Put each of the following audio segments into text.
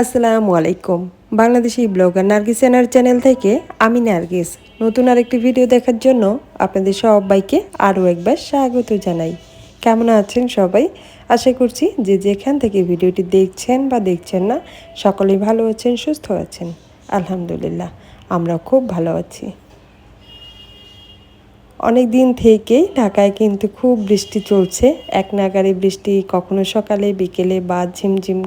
আসসালামু আলাইকুম। বাংলাদেশি ব্লগার নার্গিস এনার চ্যানেল থেকে আমি নার্গিস। নতুন আরেকটি ভিডিও দেখার জন্য আপনাদের সবাইকে আরও একবার স্বাগত জানাই। কেমন আছেন সবাই? আশা করছি যে যেখান থেকে ভিডিওটি দেখছেন বা দেখছেন না, সকলেই ভালো আছেন, সুস্থ আছেন। আলহামদুলিল্লাহ আমরা খুব ভালো আছি। অনেক দিন থেকেই ঢাকায় কিন্তু খুব বৃষ্টি চলছে। এক নাগারে বৃষ্টি কখনো সকালে, বিকেলে বা ঝিমঝিম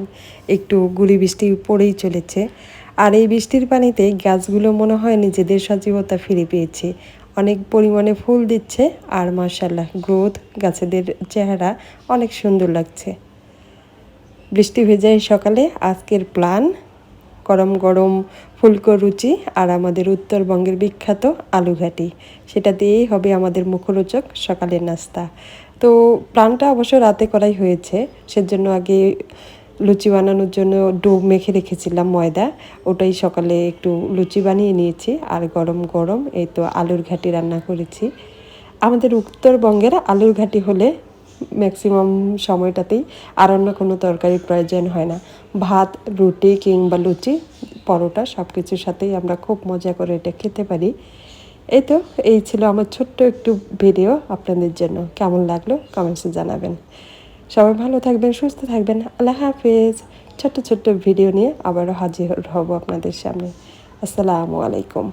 একটু গুলি বৃষ্টি পড়েই চলেছে। আর এই বৃষ্টির পানিতে গাছগুলো মনে হয় নিজেদের সজীবতা ফিরে পেয়েছে। অনেক পরিমাণে ফুল দিচ্ছে আর মার্শাল্লাহ গ্রোথ গাছেদের চেহারা অনেক সুন্দর লাগছে। বৃষ্টি ভেজাই সকালে আজকের প্ল্যান গরম গরম ফুলকো রুচি আর আমাদের উত্তরবঙ্গের বিখ্যাত আলুঘাটি। সেটা দিয়েই হবে আমাদের মুখরোচক সকালের নাস্তা। তো প্রাণটা অবশ্য রাতে করাই হয়েছে। সেজন্য আগে লুচি বানানোর জন্য ডো মেখে রেখেছিলাম ময়দা। ওটাই সকালে একটু লুচি বানিয়ে নিয়েছি আর গরম গরম এই তো আলুর ঘাটি রান্না করেছি। আমাদের উত্তরবঙ্গের আলুর ঘাটি হলে ম্যাক্সিমাম সময়টাতেই, আর অন্য কোনো তরকারির প্রয়োজন হয় না। ভাত, রুটি কিংবা লুচি, পরোটা সব কিছুর সাথেই আমরা খুব মজা করে এটা খেতে পারি। এই তো, এই ছিল আমার ছোট্ট একটু ভিডিও আপনাদের জন্য। কেমন লাগল কমেন্টসে জানাবেন। সবাই ভালো থাকবেন, সুস্থ থাকবেন। আল্লাহ হাফেজ। ছোট্ট ছোট্ট ভিডিও নিয়ে আবারও হাজির হব আপনাদের সামনে। আসসালামু আলাইকুম।